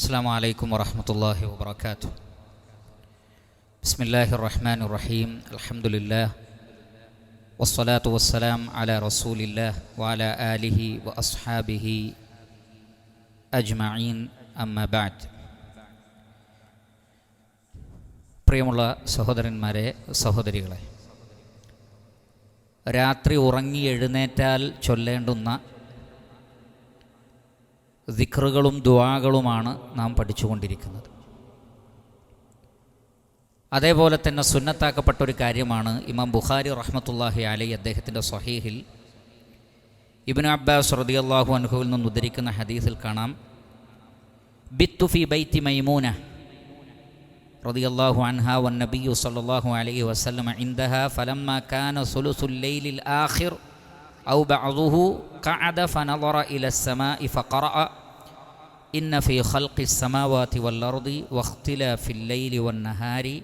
السلام عليكم ورحمة الله وبركاته بسم الله الرحمن الرحيم الحمد لله والصلاة والسلام على رسول الله وعلى آله وأصحابه أجمعين أما بعد പ്രിയമുള്ള സഹോദരന്മാരെ സഹോദരികളെ രാത്രി ഉറങ്ങി എഴുന്നേറ്റാൽ ചൊല്ലേണ്ടുന്ന ദിക്റുകളും ദുവാകളുമാണ് നാം പഠിച്ചുകൊണ്ടിരിക്കുന്നത് അതേപോലെ തന്നെ സുന്നത്താക്കപ്പെട്ട ഒരു കാര്യമാണ് ഇമാം ബുഖാരി റഹ്മത്തുല്ലാഹി അലൈ അദ്ദേഹത്തിൻ്റെ സ്വഹീഹിൽ ഇബിൻ അബ്ബാസ് റദിയല്ലാഹു അൻഹുവിൽ നിന്ന് ഉദ്ധരിക്കുന്ന ഹദീസിൽ കാണാം ബിത്തു ഫി ബൈത്തി മൈമൂന رضي الله عنها والنبي صلى الله عليه وسلم عندها فلما كان ثلث الليل الآخر أو بعضه قعد فنظر إلى السماء فقرأ ഇന്ന ഫി ഖൽഖി സമാവാത്തി വല്ലറുദി വഖ്തില ഫില്ലൈലി വന്നഹാരി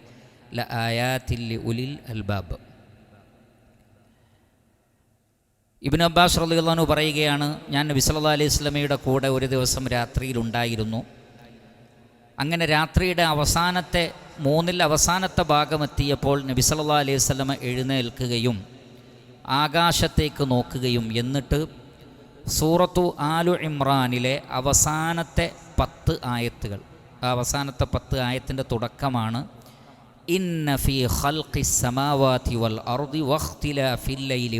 ല ആയാത്തില്ലി ഉലിൽ അൽബാബ്. ഇബിൻ അബ്ബാസ് അൻഹു പറയുകയാണ് ഞാൻ നബി സല്ലല്ലാഹി അലൈഹി സ്വലമയുടെ കൂടെ ഒരു ദിവസം രാത്രിയിലുണ്ടായിരുന്നു. അങ്ങനെ രാത്രിയുടെ അവസാനത്തെ മൂന്നിൽ അവസാനത്തെ ഭാഗമെത്തിയപ്പോൾ നബി സല്ലല്ലാഹി അലൈഹി സ്വലമ എഴുന്നേൽക്കുകയും ആകാശത്തേക്ക് നോക്കുകയും എന്നിട്ട് സൂറത്തു ആലു ഇമ്രാനിലെ അവസാനത്തെ പത്ത് ആയത്തുകൾ. അവസാനത്തെ പത്ത് ആയത്തിന്റെ തുടക്കമാണ് വൽ അർദി ലൈലി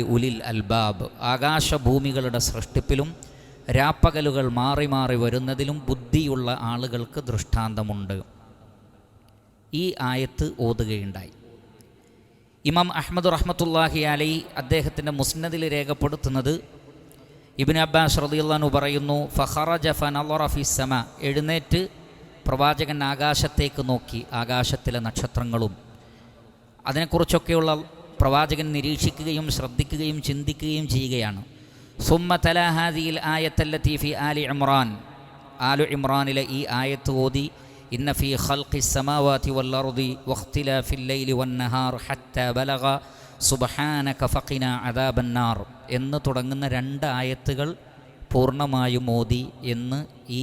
ഉലിൽ അൽബാബ്. ആകാശഭൂമികളുടെ സൃഷ്ടിപ്പിലും രാപ്പകലുകൾ മാറി മാറി വരുന്നതിലും ബുദ്ധിയുള്ള ആളുകൾക്ക് ദൃഷ്ടാന്തമുണ്ട്. ഈ ആയത്ത് ഓതുകയുണ്ടായി. ഇമാം അഹമ്മദ് റഹ്മത്തുല്ലാഹി അലൈ അദ്ദേഹത്തിന്റെ മുസ്നദിൽ രേഖപ്പെടുത്തുന്നത് ഇബിൻ അബ്ബാസ് റദിയുള്ളാനു പറയുന്നു ഫഹറജ ഫനറഫിസമ എഴുന്നേറ്റ് പ്രവാചകൻ ആകാശത്തേക്ക് നോക്കി ആകാശത്തിലെ നക്ഷത്രങ്ങളും. അതിനെക്കുറിച്ചൊക്കെയുള്ള പ്രവാചകൻ നിരീക്ഷിക്കുകയും ശ്രദ്ധിക്കുകയും ചിന്തിക്കുകയും ചെയ്യുകയാണ്. സുമ്മ തലാഹാദിയിൽ ആയത്തല്ല തീഫി ആലി ഇമ്രാൻ ആലു ഇമ്രാനിലെ ഈ ആയത്ത് ഓതി ഇന്ന ഫി ഖൽഖി സമാവാതി അർദി വഖ്തിലാഫിൽ ലൈലി വന്നഹാർ ഹത്താ ബലഗ സുബ്ഹാനക ഫഖിന അദാബന്നാർ എന്ന് തുടങ്ങുന്ന രണ്ട് ആയത്തുകൾ പൂർണമായും മോദി എന്ന് ഈ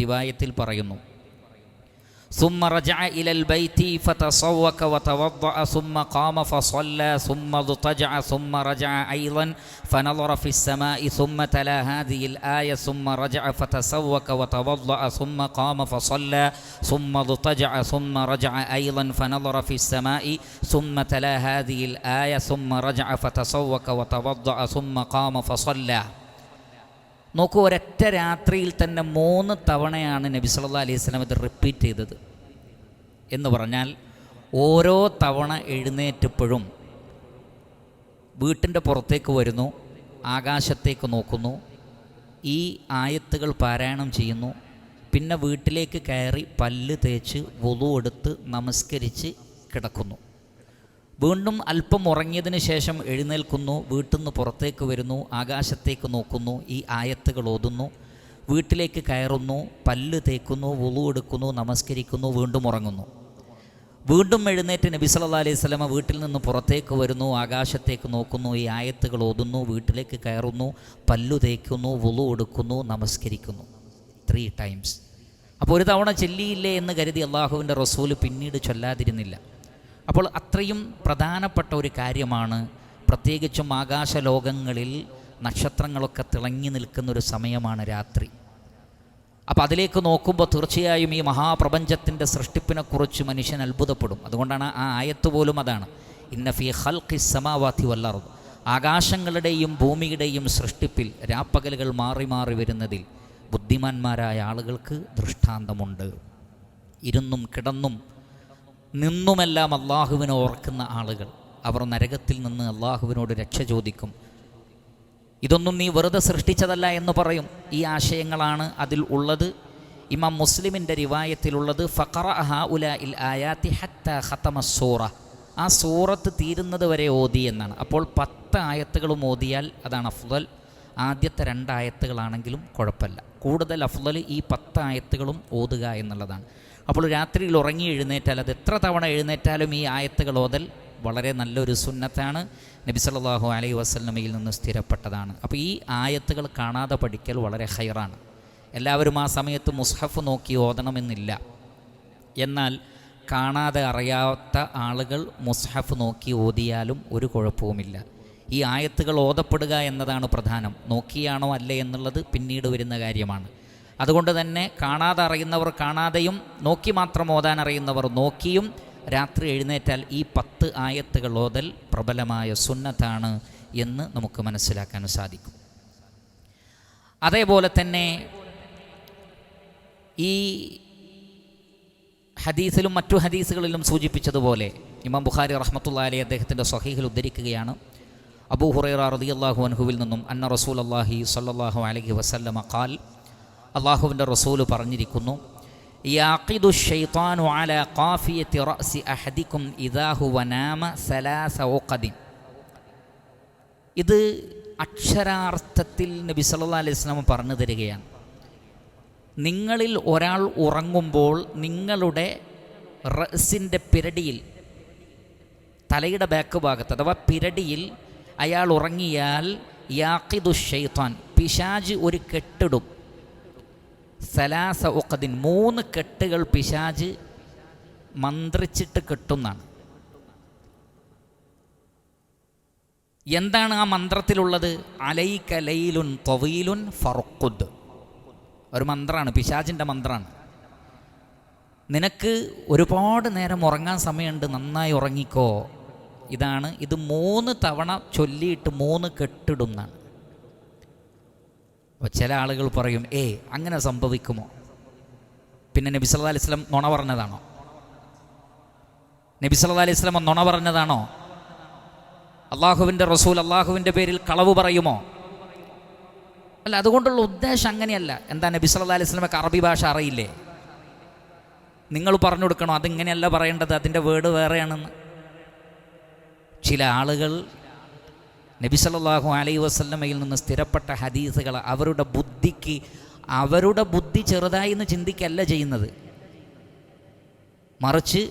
റിവായത്തിൽ പറയുന്നു. ثم رجع إلى البيت فتصوك وتوضأ ثم قام فصلى ثم اضطجع ثم رجع أيضا فنظر في السماء ثم تلا هذه الآية ثم رجع فتسوك وتوضأ ثم قام فصلى ثم اضطجع ثم رجع أيضا فنظر في السماء ثم تلا هذه الآية ثم رجع فتسوك وتوضأ ثم قام فصلى. നോക്കൂ ഒരൊറ്റ രാത്രിയിൽ തന്നെ മൂന്ന് തവണയാണ് നബി സല്ലാ അലൈഹി സ്വലം ഇത് റിപ്പീറ്റ് ചെയ്തത്. എന്ന് പറഞ്ഞാൽ ഓരോ തവണ എഴുന്നേറ്റപ്പോഴും വീട്ടിന്റെ പുറത്തേക്ക് വരുന്നു ആകാശത്തേക്ക് നോക്കുന്നു ഈ ആയത്തുകൾ പാരായണം ചെയ്യുന്നു പിന്നെ വീട്ടിലേക്ക് കയറി പല്ല് തേച്ച് വൊതു എടുത്ത് നമസ്കരിച്ച് കിടക്കുന്നു. വീണ്ടും അല്പം ഉറങ്ങിയതിന് ശേഷം എഴുന്നേൽക്കുന്നു വീട്ടിൽ നിന്ന് പുറത്തേക്ക് വരുന്നു ആകാശത്തേക്ക് നോക്കുന്നു ഈ ആയത്തുകൾ ഓതുന്നു വീട്ടിലേക്ക് കയറുന്നു പല്ല് തേക്കുന്നു വുളു എടുക്കുന്നു നമസ്കരിക്കുന്നു വീണ്ടും ഉറങ്ങുന്നു. വീണ്ടും എഴുന്നേറ്റ് നബി സല്ലാ അലൈഹി സ്വലമ വീട്ടിൽ നിന്ന് പുറത്തേക്ക് വരുന്നു ആകാശത്തേക്ക് നോക്കുന്നു ഈ ആയത്തുകൾ ഓതുന്നു വീട്ടിലേക്ക് കയറുന്നു പല്ലു തേക്കുന്നു വുളു എടുക്കുന്നു നമസ്കരിക്കുന്നു. ത്രീ ടൈംസ് അപ്പോൾ ഒരു തവണ ചെല്ലിയില്ലേ എന്ന് കരുതി അള്ളാഹുവിന്റെ റസൂൽ പിന്നീട് ചൊല്ലാതിരുന്നില്ല. അപ്പോൾ അത്രയും പ്രധാനപ്പെട്ട ഒരു കാര്യമാണ് പ്രത്യേകിച്ചും ആകാശലോകങ്ങളിൽ നക്ഷത്രങ്ങളൊക്കെ തിളങ്ങി നിൽക്കുന്ന ഒരു സമയമാണ് രാത്രി. അപ്പോൾ അതിലേക്ക് നോക്കുമ്പോൾ തീർച്ചയായും ഈ മഹാപ്രപഞ്ചത്തിന്റെ സൃഷ്ടിപ്പിനെക്കുറിച്ച് മനുഷ്യൻ അത്ഭുതപ്പെടും. അതുകൊണ്ടാണ് ആ ആയത്ത് പോലും അതാണ്. ഇന്ന ഫി ഹൽഖി സമാവാത്തി വല്ലറും ആകാശങ്ങളുടെയും ഭൂമിയുടെയും സൃഷ്ടിപ്പിൽ രാപ്പകലുകൾ മാറി മാറി വരുന്നതിൽ ബുദ്ധിമാന്മാരായ ആളുകൾക്ക് ദൃഷ്ടാന്തമുണ്ട്. ഇരുന്നും കിടന്നും നിന്നുമെല്ലാം അള്ളാഹുവിനെ ഓർക്കുന്ന ആളുകൾ. അവർ നരകത്തിൽ നിന്ന് അള്ളാഹുവിനോട് രക്ഷ ചോദിക്കും. ഇതൊന്നും നീ വെറുതെ സൃഷ്ടിച്ചതല്ല എന്ന് പറയും. ഈ ആശയങ്ങളാണ് അതിൽ ഉള്ളത്. ഇമാം മുസ്ലിമിന്റെ റിവായത്തിലുള്ളത് ഫഖറ ഹ ഉല ഇൽ ആയാത്തി ഹത്ത ഹത്തമ സൂറ. ആ സൂറത്ത് തീരുന്നത് വരെ ഓതി എന്നാണ്. അപ്പോൾ പത്ത് ആയത്തുകളും ഓതിയാൽ അതാണ് അഫ്ദൽ. ആദ്യത്തെ രണ്ടായത്തുകളാണെങ്കിലും കുഴപ്പമില്ല. കൂടുതൽ അഫ്ദൽ ഈ പത്ത് ആയത്തുകളും ഓതുക എന്നുള്ളതാണ്. അപ്പോൾ രാത്രിയിൽ ഉറങ്ങി എഴുന്നേറ്റാൽ അത് എത്ര തവണ എഴുന്നേറ്റാലും ഈ ആയത്തുകൾ ഓതൽ വളരെ നല്ലൊരു സുന്നത്താണ്. നബി സല്ലല്ലാഹു അലൈഹി വസല്ലമയിൽ നിന്ന് സ്ഥിരപ്പെട്ടതാണ്. അപ്പോൾ ഈ ആയത്തുകൾ കാണാതെ പഠിക്കൽ വളരെ ഹൈറാണ് എല്ലാവരും ആ സമയത്ത് മുസ്ഹഫ് നോക്കി ഓതണമെന്നില്ല. എന്നാൽ കാണാതെ അറിയാത്ത ആളുകൾ മുസ്ഹഫ് നോക്കി ഓതിയാലും ഒരു കുഴപ്പവുമില്ല. ഈ ആയത്തുകൾ ഓതപ്പെടുക എന്നതാണ് പ്രധാനം. നോക്കിയാണോ അല്ലേ എന്നുള്ളത് പിന്നീട് വരുന്ന കാര്യമാണ്. അതുകൊണ്ട് തന്നെ കാണാതെ അറിയുന്നവർ കാണാതെയും നോക്കി മാത്രം ഓതാൻ അറിയുന്നവർ നോക്കിയും രാത്രി എഴുന്നേറ്റാൽ ഈ പത്ത് ആയത്തുകൾ ഓതൽ പ്രബലമായ സുന്നത്താണ് എന്ന് നമുക്ക് മനസ്സിലാക്കാൻ സാധിക്കും. അതേപോലെ തന്നെ ഈ ഹദീസിലും മറ്റു ഹദീസുകളിലും സൂചിപ്പിച്ചതുപോലെ ഇമാം ബുഖാരി റഹ്മത്തുള്ള അലി അദ്ദേഹത്തിന്റെ സ്വഹീഹിൽ ഉദ്ധരിക്കുകയാണ്. അബൂ ഹുറൈറ റളിയല്ലാഹു അൻഹുവിൽ നിന്നും അന്ന റസൂൽ അള്ളാഹി സല്ലാഹു അലഹി വസല്ലമ ഖാൽ അള്ളാഹുവിന്റെ റസൂൽ പറഞ്ഞിരിക്കുന്നു അഹദിക്കും ഇദാഹു വനാമ ഇത് അക്ഷരാർത്ഥത്തിൽ നബി സല്ലാ അലൈഹി വസല്ലം പറഞ്ഞു തരികയാണ്. നിങ്ങളിൽ ഒരാൾ ഉറങ്ങുമ്പോൾ നിങ്ങളുടെ റസിന്റെ പിരടിയിൽ തലയുടെ ബാക്ക് ഭാഗത്ത് അഥവാ പിരടിയിൽ അയാൾ ഉറങ്ങിയാൽ യാക്കിദു പിശാജ് ഒരു കെട്ടിടും. സലാസ ഉഖദിൻ മൂന്ന് കെട്ടുകൾ പിശാജ് മന്ത്രിച്ചിട്ട് കെട്ടുന്നാണ്. എന്താണ് ആ മന്ത്രത്തിലുള്ളത്? അലൈക ലൈലുൻ തൊവീലുൻ ഫറുഖുദ്. ഒരു മന്ത്രമാണ് പിശാജിന്റെ മന്ത്രമാണ് നിനക്ക് ഒരുപാട് നേരം ഉറങ്ങാൻ സമയമുണ്ട് നന്നായി ഉറങ്ങിക്കോ. ഇതാണ് ഇത് മൂന്ന് തവണ ചൊല്ലിയിട്ട് മൂന്ന് കെട്ടിടുന്നാണ്. അപ്പോൾ ചില ആളുകൾ പറയും ഏ അങ്ങനെ സംഭവിക്കുമോ? പിന്നെ നബി സല്ലാ അലൈഹി സ്വലം നുണ പറഞ്ഞതാണോ? നബി സല്ലാ അലൈഹി സ്വലം നുണ പറഞ്ഞതാണോ? അള്ളാഹുവിന്റെ റസൂൽ അള്ളാഹുവിന്റെ പേരിൽ കളവ് പറയുമോ? അല്ല അതുകൊണ്ടുള്ള ഉദ്ദേശം അങ്ങനെയല്ല. എന്താ നബി സല്ലാ അലൈഹി സ്വലമൊക്കെ അറബി ഭാഷ അറിയില്ലേ? നിങ്ങൾ പറഞ്ഞു കൊടുക്കണോ അതിങ്ങനെയല്ല പറയേണ്ടത് അതിന്റെ വേർഡ് വേറെയാണെന്ന്? ചില ആളുകൾ നബി സല്ലല്ലാഹു അലൈഹി വസല്ലമയിൽ നിന്ന് സ്ഥിരപ്പെട്ട ഹദീസുകൾ അവരുടെ ബുദ്ധിക്ക് അവരുടെ ബുദ്ധി ചെറുതായി എന്ന് ചിന്തിക്കല്ല ചെയ്യുന്നത്. മറിച്ച്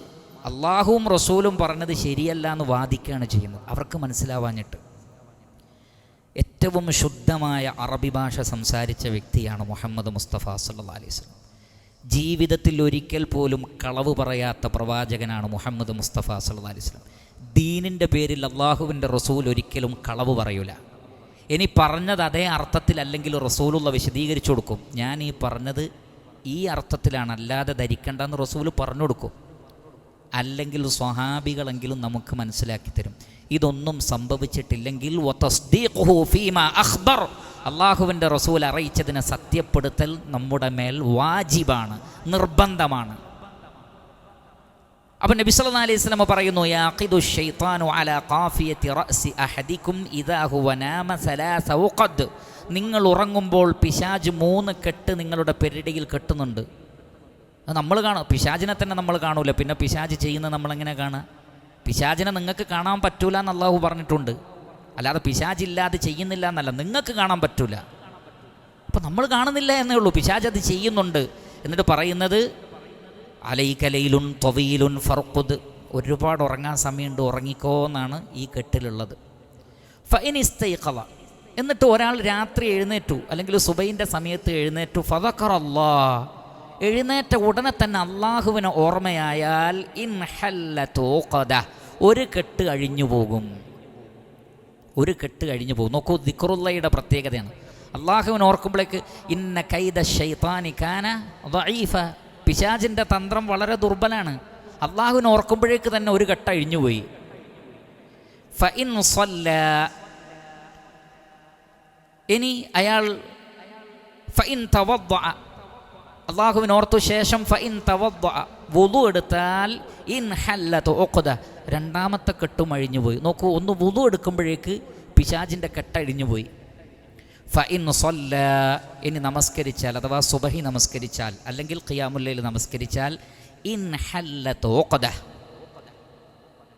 അള്ളാഹുവും റസൂലും പറഞ്ഞത് ശരിയല്ല എന്ന് വാദിക്കുകയാണ് ചെയ്യുന്നത്. അവർക്ക് മനസ്സിലാവാഞ്ഞിട്ട്. ഏറ്റവും ശുദ്ധമായ അറബി ഭാഷ സംസാരിച്ച വ്യക്തിയാണ് മുഹമ്മദ് മുസ്തഫ സല്ലാ അലൈഹി സ്വലം ജീവിതത്തിൽ ഒരിക്കൽ പോലും കളവ് പറയാത്ത പ്രവാചകനാണ് മുഹമ്മദ് മുസ്തഫ സല്ലാ അലൈഹി സ്വലം ദീനിന്റെ പേരിൽ അള്ളാഹുവിന്റെ റസൂൽ ഒരിക്കലും കളവ് പറയൂല. ഇനി പറഞ്ഞത് അതേ അർത്ഥത്തിലല്ലെങ്കിൽ റസൂലുള്ള വിശദീകരിച്ചു കൊടുക്കും. ഞാൻ ഈ പറഞ്ഞത് ഈ അർത്ഥത്തിലാണ്. അല്ലാതെ ധരിക്കേണ്ടെന്ന് റസൂൽ പറഞ്ഞു കൊടുക്കും. അല്ലെങ്കിൽ സ്വഹാബികളെങ്കിലും നമുക്ക് മനസ്സിലാക്കി തരും. ഇതൊന്നും സംഭവിച്ചിട്ടില്ലെങ്കിൽ അള്ളാഹുവിന്റെ റസൂൽ അറിയിച്ചതിനെ സത്യപ്പെടുത്തൽ നമ്മുടെ മേൽ വാജിബാണ് നിർബന്ധമാണ്. അപ്പം നബി സല്ലാ അലൈഹി സ്വലമ പറയുന്നു യാഖിദു ഷൈത്താനു അലാ ഖാഫിയത്തി റഅസി അഹദിക്കും ഇദാ ഹുവ നാമ സലാസ ഉഖദ്. നിങ്ങൾ ഉറങ്ങുമ്പോൾ പിശാജ് മൂന്ന് കെട്ട് നിങ്ങളുടെ പെരടിയിൽ കെട്ടുന്നുണ്ട്. അത് നമ്മൾ കാണും. പിശാജിനെ തന്നെ നമ്മൾ കാണൂല. പിന്നെ പിശാജ് ചെയ്യുന്നത് നമ്മളെങ്ങനെ കാണുക? പിശാജിനെ നിങ്ങൾക്ക് കാണാൻ പറ്റൂല എന്ന് പറഞ്ഞിട്ടുണ്ട്. അല്ലാതെ പിശാജില്ലാതെ ചെയ്യുന്നില്ല എന്നല്ല. നിങ്ങൾക്ക് കാണാൻ പറ്റൂല. അപ്പം നമ്മൾ കാണുന്നില്ല എന്നേ ഉള്ളൂ. പിശാജ് അത് ചെയ്യുന്നുണ്ട്. എന്നിട്ട് പറയുന്നത് അലൈകലയിലുൻ തൊവയിലുൻ ഫർഖുദ്. ഒരുപാട് ഉറങ്ങാൻ സമയമുണ്ട് ഉറങ്ങിക്കോ എന്നാണ് ഈ കെട്ടിലുള്ളത്. ഫൈനിസ്തൈഖവ എന്നിട്ട് ഒരാൾ രാത്രി എഴുന്നേറ്റു അല്ലെങ്കിൽ സുബൈന്റെ സമയത്ത് എഴുന്നേറ്റു. ഫതക്കർ അല്ലാ എഴുന്നേറ്റ ഉടനെ തന്നെ അള്ളാഹുവിന് ഓർമ്മയായാൽ ഇൻഹല്ല തോക്കത ഒരു കെട്ട് അഴിഞ്ഞു പോകും. ഒരു കെട്ട് കഴിഞ്ഞു പോകും. നോക്കൂ ദിക്റുള്ളയുടെ പ്രത്യേകതയാണ്. അള്ളാഹുവിനെ ഓർക്കുമ്പോഴേക്ക് ഇന്ന കൈദ ഷൈത്താനി കാന വഈഫ പിശാജിന്റെ തന്ത്രം വളരെ ദുർബലാണ്. അള്ളാഹുവിന് ഓർക്കുമ്പോഴേക്ക് തന്നെ ഒരു ഘട്ടം അഴിഞ്ഞുപോയി. ഫഇൻ സ്വല്ല ഇനി അയാൾ ഫഇൻ തവദ്വ. അള്ളാഹുവിന് ഓർത്തു ശേഷം ഫഇൻ തവദ്വ. വുളു എടുത്താൽ ഇൻ ഹല്ലത്ത് ഒക്കുത രണ്ടാമത്തെ കെട്ടും അഴിഞ്ഞുപോയി. നോക്കൂ ഒന്ന് വുളു എടുക്കുമ്പോഴേക്ക് പിശാജിന്റെ കെട്ടഴിഞ്ഞുപോയി ഫഇൻ സൊല്ല ഇനി നമസ്കരിച്ചാൽ അഥവാ സുബഹി നമസ്കരിച്ചാൽ അല്ലെങ്കിൽ ഖിയാമുല്ലയിൽ നമസ്കരിച്ചാൽ ഇൻ ഹല്ല തോക്കത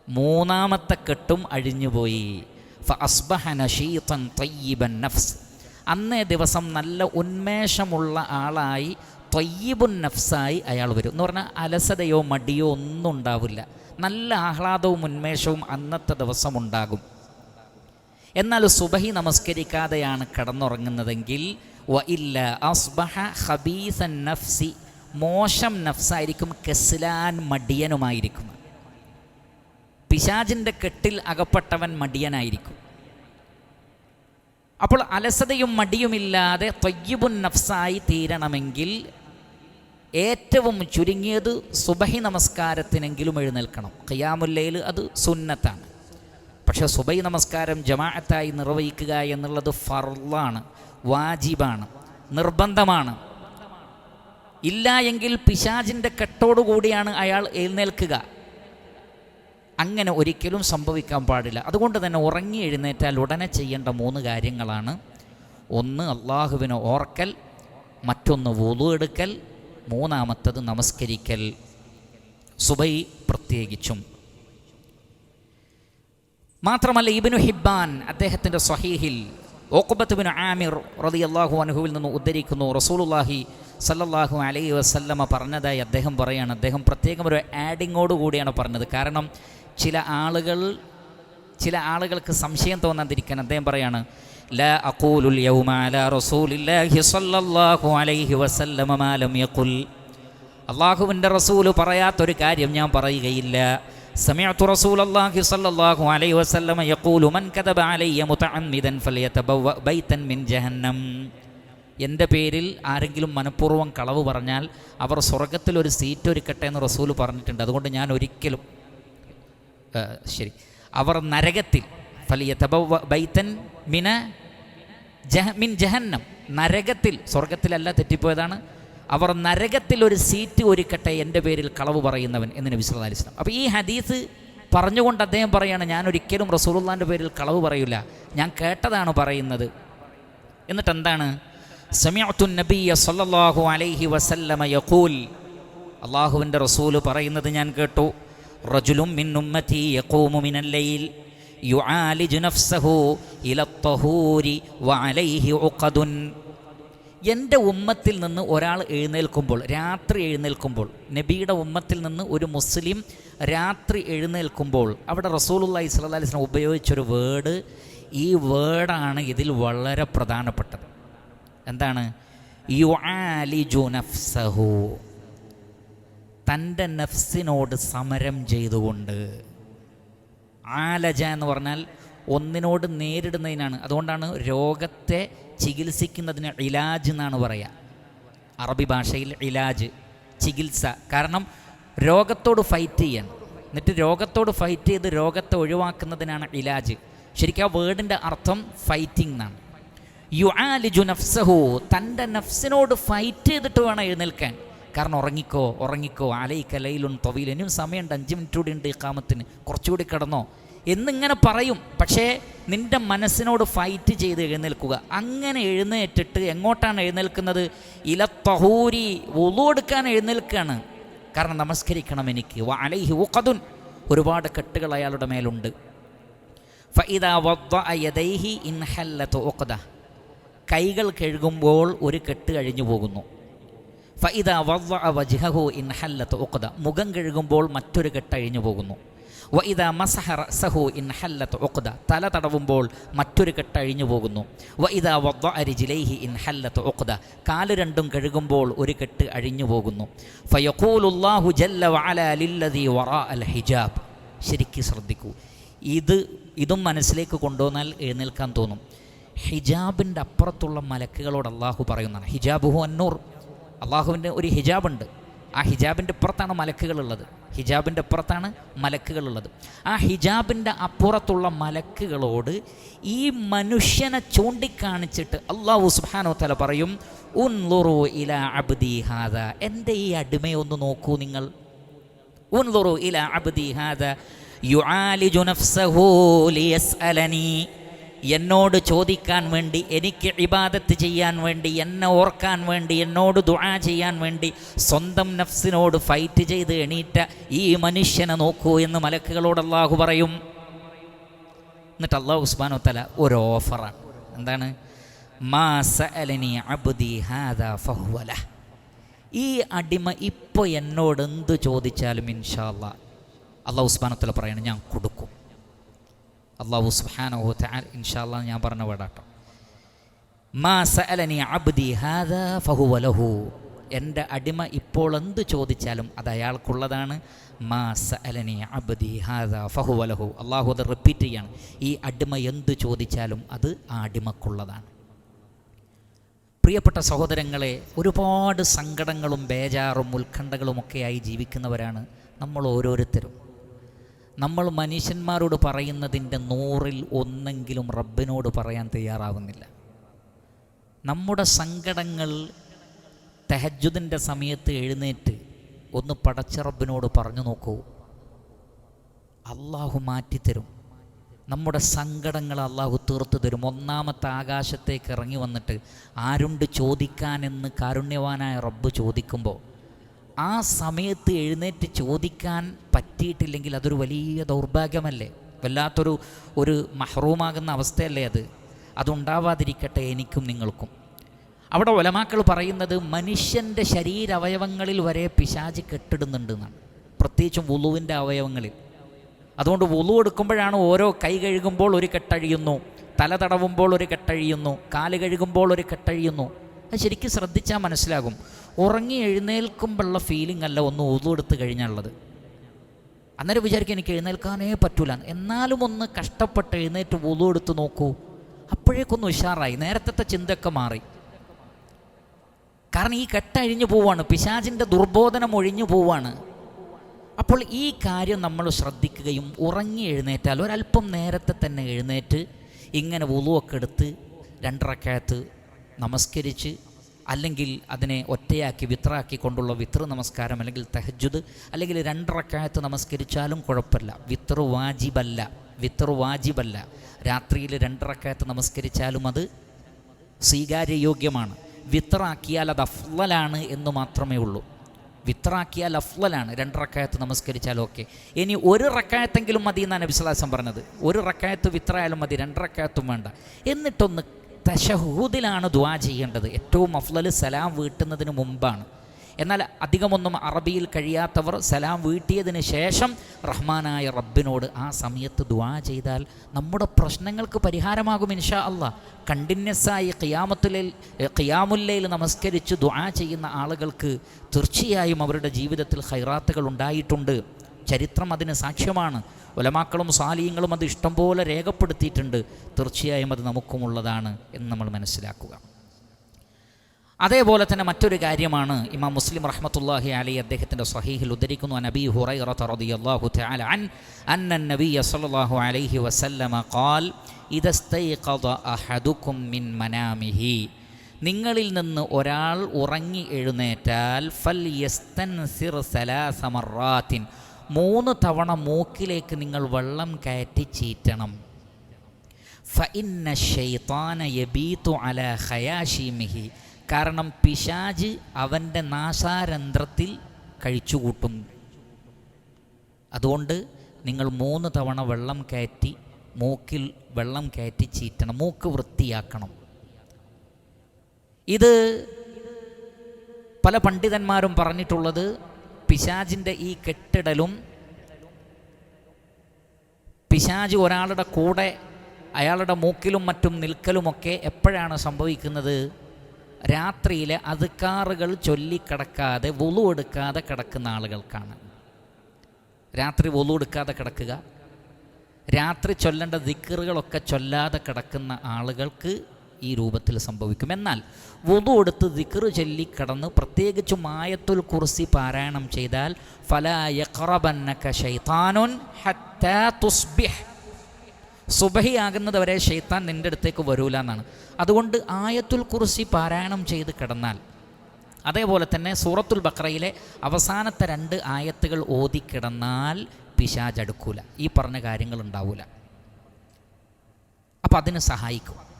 മൂന്നാമത്തെ കെട്ടും അഴിഞ്ഞുപോയി നഫ്സ്. അന്നേ ദിവസം നല്ല ഉന്മേഷമുള്ള ആളായി തൊയ്യബുൻ നഫ്സായി അയാൾ വരും. എന്ന് പറഞ്ഞാൽ അലസതയോ മടിയോ ഒന്നും ഉണ്ടാവില്ല. നല്ല ആഹ്ലാദവും ഉന്മേഷവും അന്നത്തെ ദിവസം ഉണ്ടാകും. എന്നാൽ സുബഹി നമസ്കരിക്കാതെയാണ് കടന്നുറങ്ങുന്നതെങ്കിൽ വ ഇല്ല അസ്ബഹ ഹബീസൻ നഫ്സി മോശം നഫ്സായിരിക്കും കെസ്ലാൻ മടിയനുമായിരിക്കും. പിശാജിന്റെ കെട്ടിൽ അകപ്പെട്ടവൻ മടിയനായിരിക്കും. അപ്പോൾ അലസതയും മടിയുമില്ലാതെ തൊയ്യബുൻ നഫ്സായി തീരണമെങ്കിൽ ഏറ്റവും ചുരുങ്ങിയത് സുബഹി നമസ്കാരത്തിനെങ്കിലും എഴുന്നേൽക്കണം. ഖിയാമുല്ലയിൽ അത് സുന്നത്താണ്. പക്ഷേ സുബൈ നമസ്കാരം ജമാഅത്തായി നിർവഹിക്കുക എന്നുള്ളത് ഫർളാണ് വാജിബാണ് നിർബന്ധമാണ്. ഇല്ല എങ്കിൽ പിശാജിന്റെ കെട്ടോടുകൂടിയാണ് അയാൾ എഴുന്നേൽക്കുക. അങ്ങനെ ഒരിക്കലും സംഭവിക്കാൻ പാടില്ല. അതുകൊണ്ട് തന്നെ ഉറങ്ങി എഴുന്നേറ്റാൽ ഉടനെ ചെയ്യേണ്ട മൂന്ന് കാര്യങ്ങളാണ്. ഒന്ന് അള്ളാഹുവിനെ ഓർക്കൽ മറ്റൊന്ന് വുളു എടുക്കൽ മൂന്നാമത്തത് നമസ്കരിക്കൽ. സുബൈ പ്രത്യേകിച്ചും. മാത്രമല്ല ഇബിനു ഹിബാൻ അദ്ദേഹത്തിന്റെ സഹീഹിൽ ഓക്കുബത്തുബിന് ആമിർ റതി അള്ളാഹു അനുഹുവിൽ നിന്ന് ഉദ്ധരിക്കുന്നു. റസൂലുല്ലാഹി സല്ലാഹു അലൈഹി വസല്ലമ പറഞ്ഞതായി അദ്ദേഹം പറയാണ്. അദ്ദേഹം പ്രത്യേകം ഒരു ആഡിങ്ങോട് കൂടിയാണ് പറഞ്ഞത്. കാരണം ചില ആളുകൾ ചില ആളുകൾക്ക് സംശയം തോന്നാതിരിക്കാൻ അദ്ദേഹം പറയാണ് ലാ അഖൂലുൽ യൗമ അലാ റസൂലില്ലാഹി സല്ലല്ലാഹു അലൈഹി വസല്ലമ മാലം യഖുൽ. അള്ളാഹുവിന്റെ റസൂൽ പറയാത്തൊരു കാര്യം ഞാൻ പറയുകയില്ല. سمعت رسول الله صلى الله عليه وسلم يقول من كذب علي متعمدا فليتبوأ بيتا من جهنم എൻ്റെ പേരിൽ ആരെങ്കിലും മനഃപൂർവ്വം കളവ് പറഞ്ഞാൽ അവർ സ്വർഗത്തിൽ ഒരു സീറ്റ് ഒരുക്കട്ടെ എന്ന് റസൂൽ പറഞ്ഞിട്ടുണ്ട് അതുകൊണ്ട് ഞാൻ ഒരിക്കലും ആ, ശരി അവർ നരകത്തിൽ ഫലിയ ബൈത്തൻ മിന ജഹ മിൻ ജഹന്നം നരകത്തിൽ സ്വർഗത്തിലല്ല തെറ്റിപ്പോയതാണ് അവർ നരകത്തിൽ ഒരു സീറ്റ് ഒരുക്കട്ടെ എന്റെ പേരിൽ കളവ് പറയുന്നവൻ എന്ന് നബി സല്ലല്ലാഹു അലൈഹി വസല്ലം. അപ്പോൾ ഈ ഹദീസ് പറഞ്ഞുകൊണ്ട് അദ്ദേഹം പറയാണ് ഞാൻ ഒരിക്കലും റസൂലുള്ളാന്റെ പേരിൽ കളവ് പറയില്ല ഞാൻ കേട്ടതാണ് പറയുന്നത്. എന്നിട്ട് എന്താണ് സമിഅത്തു നബിയ സല്ലല്ലാഹു അലൈഹി വസല്ലമ യഖൂൽ. അള്ളാഹുവിന്റെ റസൂൽ പറയുന്നത് ഞാൻ കേട്ടു. റജുലും മിൻ യഖൂമു മിനൽ ലൈൽ യുആലിജു നഫ്സഹു ഇല വഅലൈഹി ഉഖദുൻ. എന്റെ ഉമ്മത്തിൽ നിന്ന് ഒരാൾ എഴുന്നേൽക്കുമ്പോൾ രാത്രി എഴുന്നേൽക്കുമ്പോൾ നബിയുടെ ഉമ്മത്തിൽ നിന്ന് ഒരു മുസ്ലിം രാത്രി എഴുന്നേൽക്കുമ്പോൾ അവിടെ റസൂലുള്ളാഹി സ്വല്ലല്ലാഹി അലൈഹി വസല്ലം ഉപയോഗിച്ചൊരു വേർഡ് ഈ വേർഡാണ് ഇതിൽ വളരെ പ്രധാനപ്പെട്ടത്. എന്താണ്? യുആലിജു നഫ്സഹു. തന്റെ നഫ്സിനോട് സമരം ചെയ്തുകൊണ്ട്. ആലജ എന്ന് പറഞ്ഞാൽ ഒന്നിനോട് നേരിടുന്നതിനാണ്. അതുകൊണ്ടാണ് രോഗത്തെ ചികിത്സിക്കുന്നതിന് ഇലാജ് എന്നാണ് പറയുക അറബി ഭാഷയിൽ ഇലാജ് ചികിത്സ. കാരണം രോഗത്തോട് ഫൈറ്റ് ചെയ്യാൻ എന്നിട്ട് രോഗത്തോട് ഫൈറ്റ് ചെയ്ത് രോഗത്തെ ഒഴിവാക്കുന്നതിനാണ് ഇലാജ്. ശരിക്കും ആ വേർഡിന്റെ അർത്ഥം ഫൈറ്റിംഗ് എന്നാണ്. യു ആലിജു നഫ്സഹു തന്റെ നഫ്സിനോട് ഫൈറ്റ് ചെയ്തിട്ട് വേണം എഴുന്നേൽക്കാൻ. കാരണം ഉറങ്ങിക്കോ ഉറങ്ങിക്കോ. ആലയിക്കലയിലും തൊവീൽ ഇനിയും സമയമുണ്ട് അഞ്ച് മിനിറ്റ് കൂടി ഉണ്ട് ഈ കാമത്തിന് കുറച്ചുകൂടി കിടന്നോ. എന്നിങ്ങനെ പറയും. പക്ഷേ നിന്റെ മനസ്സിനോട് ഫൈറ്റ് ചെയ്ത് എഴുന്നേൽക്കുക. അങ്ങനെ എഴുന്നേറ്റിട്ട് എങ്ങോട്ടാണ് എഴുന്നേൽക്കുന്നത്? ഇലത്തഹൂരി എടുക്കാൻ എഴുന്നേൽക്കുകയാണ്. കാരണം നമസ്കരിക്കണം എനിക്ക്. അലൈഹി ഉഖദുൻ. ഒരുപാട് കെട്ടുകൾ അയാളുടെ മേലുണ്ട്. കൈകൾ കഴുകുമ്പോൾ ഒരു കെട്ട് കഴിഞ്ഞു പോകുന്നു. ഫഇദ വദ്ദഅ വജ്ഹഹു ഇൻഹല്ലത്ത് ഉഖദ. മുഖം കഴുകുമ്പോൾ മറ്റൊരു കെട്ട് അഴിഞ്ഞു പോകുന്നു. വഇദ മസഹ ഇൻ ഇൻഹല്ലത്ത് ഉഖദ. തല തടവുമ്പോൾ മറ്റൊരു കെട്ട് അഴിഞ്ഞു പോകുന്നു. വഇദ അരിജിലൈഹി ഇൻ ഇൻഹല്ലത്ത് ഉഖദ. കാൽ രണ്ടും കഴുകുമ്പോൾ ഒരു കെട്ട് അഴിഞ്ഞു പോകുന്നു. ഫയഖൂലുല്ലാഹു ജല്ല വഅല ലില്ലദി വറാഅൽ ഹിജാബ്. ശരിക്കും ശ്രദ്ധിക്കൂ. ഇത് ഇതും മനസ്സിലേക്ക് കൊണ്ടുവന്നാൽ എഴുന്നേൽക്കാൻ തോന്നും. ഹിജാബിന്റെ അപ്പുറത്തുള്ള മലക്കുകളോട് അള്ളാഹു പറയുന്നതാണ്. ഹിജാബുഹു അന്നൂർ. അള്ളാഹുവിന്റെ ഒരു ഹിജാബുണ്ട്. ആ ഹിജാബിന്റെ അപ്പുറത്താണ് മലക്കുകളുള്ളത്. ഹിജാബിന്റെ അപ്പുറത്താണ് മലക്കുകളുള്ളത്. ആ ഹിജാബിന്റെ അപ്പുറത്തുള്ള മലക്കുകളോട് ഈ മനുഷ്യനെ ചൂണ്ടിക്കാണിച്ചിട്ട് അള്ളാഹു സുബ്ഹാനഹു തല പറയും ഉൻലുറു ഇല അബ്ദി ഹാദ. എന്റെ ഈ അടിമയെ ഒന്ന് നോക്കൂ നിങ്ങൾ. ഉൻലുറു ഇല അബ്ദി ഹാദ യുആലിജു നഫ്സഹു ലിയസ്അലനി. എന്നോട് ചോദിക്കാൻ വേണ്ടി എനിക്ക് ഇബാദത്ത് ചെയ്യാൻ വേണ്ടി എന്നെ ഓർക്കാൻ വേണ്ടി എന്നോട് ദുആ ചെയ്യാൻ വേണ്ടി സ്വന്തം നഫ്സിനോട് ഫൈറ്റ് ചെയ്ത് എണീറ്റ ഈ മനുഷ്യനെ നോക്കൂ എന്ന് മലക്കുകളോട് അള്ളാഹു പറയും. എന്നിട്ട് അള്ളാഹു ഉസ്മാനോ തല ഒരു ഓഫറാണ്. എന്താണ്? മാ അബ്ദി ഈ അടിമ ഇപ്പോൾ എന്നോട് എന്ത് ചോദിച്ചാലും ഇൻഷാല്ല അള്ളാഹു ഉസ്മാനോ തല പറയണം ഞാൻ കൊടുക്കും. അള്ളാഹു സുഹാനോ ഇൻഷാല്ല ഞാൻ പറഞ്ഞ വേടാട്ടോ. എന്റെ അടിമ ഇപ്പോൾ എന്ത് ചോദിച്ചാലും അത് അയാൾക്കുള്ളതാണ്. മാ സഅലനി അബ്ദി അള്ളാഹു അത് റിപ്പീറ്റ് ചെയ്യാണ്. ഈ അടിമ എന്ത് ചോദിച്ചാലും അത് ആ അടിമക്കുള്ളതാണ്. പ്രിയപ്പെട്ട സഹോദരങ്ങളെ ഒരുപാട് സങ്കടങ്ങളും ബേജാറും ഉത്കണ്ഠകളുമൊക്കെയായി ജീവിക്കുന്നവരാണ് നമ്മൾ ഓരോരുത്തരും. നമ്മൾ മനുഷ്യന്മാരോട് പറയുന്നതിന്റെ നൂറിൽ ഒന്നെങ്കിലും റബ്ബിനോട് പറയാൻ തയ്യാറാവുന്നില്ല. നമ്മുടെ സങ്കടങ്ങൾ തെഹജുദിന്റെ സമയത്ത് എഴുന്നേറ്റ് ഒന്ന് പടച്ച റബ്ബിനോട് പറഞ്ഞു നോക്കൂ. അള്ളാഹു മാറ്റിത്തരും നമ്മുടെ സങ്കടങ്ങൾ അള്ളാഹു തീർത്തു തരും. ഒന്നാമത്തെ ആകാശത്തേക്ക് ഇറങ്ങി വന്നിട്ട് ആരുണ്ട് ചോദിക്കാനെന്ന് കാരുണ്യവാനായ റബ്ബ് ചോദിക്കുമ്പോൾ ആ സമയത്ത് എഴുന്നേറ്റ് ചോദിക്കാൻ പറ്റിയിട്ടില്ലെങ്കിൽ അതൊരു വലിയ ദൗർഭാഗ്യമല്ലേ? വല്ലാത്തൊരു ഒരു മഹ്റൂമാകുന്ന അവസ്ഥയല്ലേ അത്? അതുണ്ടാവാതിരിക്കട്ടെ എനിക്കും നിങ്ങൾക്കും. അവിടെ ഒലമാക്കൾ പറയുന്നത് മനുഷ്യന്റെ ശരീരവയവങ്ങളിൽ വരെ പിശാജ് കെട്ടിടുന്നുണ്ട് എന്നാണ് പ്രത്യേകിച്ചും വുളുവിന്റെ അവയവങ്ങളിൽ. അതുകൊണ്ട് വുളു എടുക്കുമ്പോഴാണ് ഓരോ കൈ കഴുകുമ്പോൾ ഒരു കെട്ടഴിയുന്നു തല തടവുമ്പോൾ ഒരു കെട്ടഴിയുന്നു കാൽ കഴുകുമ്പോൾ ഒരു കെട്ടഴിയുന്നു. അത് ശരിക്കും ശ്രദ്ധിച്ചാൽ മനസ്സിലാകും. ഉറങ്ങി എഴുന്നേൽക്കുമ്പോഴുള്ള ഫീലിംഗ് അല്ല ഒന്ന് വുളു എടുത്ത് കഴിഞ്ഞുള്ളത് അന്നേരം വിചാരിക്കും എനിക്ക് എഴുന്നേൽക്കാനേ പറ്റൂല. എന്നാലും ഒന്ന് കഷ്ടപ്പെട്ട് എഴുന്നേറ്റ് വുളു എടുത്ത് നോക്കൂ. അപ്പോഴേക്കൊന്ന് ഉഷാറായി. നേരത്തെ ചിന്തയൊക്കെ മാറി. കാരണം ഈ കെട്ടഴിഞ്ഞു പോവാണ്. പിശാചിന്റെ ദുർബോധനം ഒഴിഞ്ഞു പോവാണ്. അപ്പോൾ ഈ കാര്യം നമ്മൾ ശ്രദ്ധിക്കുകയും ഉറങ്ങി എഴുന്നേറ്റാൽ ഒരല്പം നേരത്തെ തന്നെ എഴുന്നേറ്റ് ഇങ്ങനെ ഉളുവൊക്കെ എടുത്ത് രണ്ടറക്കകത്ത് നമസ്കരിച്ച് അല്ലെങ്കിൽ അതിനെ ഒറ്റയാക്കി വിത്രാക്കി കൊണ്ടുള്ള വിത്ര നമസ്കാരം അല്ലെങ്കിൽ തെഹജുദ് അല്ലെങ്കിൽ രണ്ടറക്കായത്ത് നമസ്കരിച്ചാലും കുഴപ്പമില്ല. വിത്ര വാജിബല്ല വിത്ര വാജിബല്ല. രാത്രിയിൽ രണ്ടറക്കായത്ത് നമസ്കരിച്ചാലും അത് സ്വീകാര്യയോഗ്യമാണ്. വിത്രാക്കിയാൽ അത് അഫ്ലലാണ് എന്ന് മാത്രമേ ഉള്ളൂ. വിത്രാക്കിയാൽ അഫ്ലലാണ് രണ്ട് റക്കായത്ത് നമസ്കരിച്ചാലും ഓക്കെ ഇനി ഒരു റക്കായത്തെങ്കിലും മതി എന്നാണ് നബിസ്ലാസം പറഞ്ഞത്. ഒരു റക്കായത്ത് വിത്രായാലും മതി രണ്ട് റക്കായത്തും വേണ്ട. എന്നിട്ടൊന്ന് തശഹൂദിലാണ് ദുവാ ചെയ്യേണ്ടത്. ഏറ്റവും അഫ്ലൽ സലാം വീട്ടുന്നതിന് മുമ്പാണ്. എന്നാൽ അധികമൊന്നും അറബിയിൽ കഴിയാത്തവർ സലാം വീട്ടിയതിന് ശേഷം റഹ്മാനായ റബ്ബിനോട് ആ സമയത്ത് ദുവാ ചെയ്താൽ നമ്മുടെ പ്രശ്നങ്ങൾക്ക് പരിഹാരമാകും ഇൻഷാ അല്ല. കണ്ടിന്യൂസായി ഖിയാമത്തുലയിൽ ഖിയാമുല്ലയിൽ നമസ്കരിച്ച് ദുആ ചെയ്യുന്ന ആളുകൾക്ക് തീർച്ചയായും അവരുടെ ജീവിതത്തിൽ ഹൈറാത്തുകൾ ഉണ്ടായിട്ടുണ്ട്. ചരിത്രം അതിന് സാക്ഷ്യമാണ്. ഒലമാക്കളും സാലിയങ്ങളും അത് ഇഷ്ടംപോലെ രേഖപ്പെടുത്തിയിട്ടുണ്ട്. തീർച്ചയായും അത് നമുക്കുമുള്ളതാണ് എന്ന് നമ്മൾ മനസ്സിലാക്കുക. അതേപോലെ തന്നെ മറ്റൊരു കാര്യമാണ് ഇമാം മുസ്ലിം റഹ്മത്തുല്ലാഹി അലി അദ്ദേഹത്തിന്റെ സഹീഹിൽ ഉദ്ധരിക്കുന്നു. നബി റളിയല്ലാഹു തആല അൻ അന്ന നബിയ സല്ലല്ലാഹു അലൈഹി വസല്ലമ ഖാൽ അഹദുക്കും മിൻ മനാമിഹി. നിങ്ങളിൽ നിന്ന് ഒരാൾ ഉറങ്ങി എഴുന്നേറ്റാൽ ഫൽ യസ്തൻസിർ സലാസ മറാത്തിൻ. മൂന്ന് തവണ മൂക്കിലേക്ക് നിങ്ങൾ വെള്ളം കയറ്റി ചീറ്റണം. ഫഇന്ന ഷെയ്ത്താന യബീത്തു അല ഹയാഷിമിഹി കാരണം പിശാജ് അവന്റെ നാശാരന്ധ്രത്തിൽ കഴിച്ചുകൂട്ടും അതുകൊണ്ട് നിങ്ങൾ മൂന്ന് തവണ വെള്ളം കയറ്റി മൂക്കിൽ വെള്ളം കയറ്റി ചീറ്റണം. മൂക്ക് വൃത്തിയാക്കണം. ഇത് പല പണ്ഡിതന്മാരും പറഞ്ഞിട്ടുള്ളത് പിശാജിന്റെ ഈ കെട്ടിടലും പിശാജ് ഒരാളുടെ കൂടെ അയാളുടെ മൂക്കിലും മറ്റും നിൽക്കലുമൊക്കെ എപ്പോഴാണ് സംഭവിക്കുന്നത്? രാത്രിയിലെ അതുക്കാറുകൾ ചൊല്ലിക്കിടക്കാതെ വുളു എടുക്കാതെ കിടക്കുന്ന ആളുകൾക്കാണ്. രാത്രി വുളു എടുക്കാതെ കിടക്കുക. രാത്രി ചൊല്ലേണ്ട ദിക്കറുകളൊക്കെ ചൊല്ലാതെ കിടക്കുന്ന ആളുകൾക്ക് ഈ രൂപത്തിൽ സംഭവിക്കും. എന്നാൽ വുതു എടുത്ത് ദിക്കറ് ചൊല്ലി കടന്ന് പ്രത്യേകിച്ച് മായത്തുൽ കുർസി പാരായണം ചെയ്താൽ ഫല യഖറബന്നക ഷൈത്താനുൻ ഹത്താ തുസ്ബിഹ്. സുബഹിയാകുന്നത് ഷെയ്ത്താൻ നിന്റെ അടുത്തേക്ക് വരൂല എന്നാണ്. അതുകൊണ്ട് ആയത്തുൽ കുർസി പാരായണം ചെയ്ത് കിടന്നാൽ അതേപോലെ തന്നെ സൂറത്തുൽ ബക്രയിലെ അവസാനത്തെ രണ്ട് ആയത്തുകൾ ഓതി കിടന്നാൽ പിശാജ് അടുക്കൂല. ഈ പറഞ്ഞ കാര്യങ്ങൾ ഉണ്ടാവൂല. അപ്പം അതിന് സഹായിക്കും.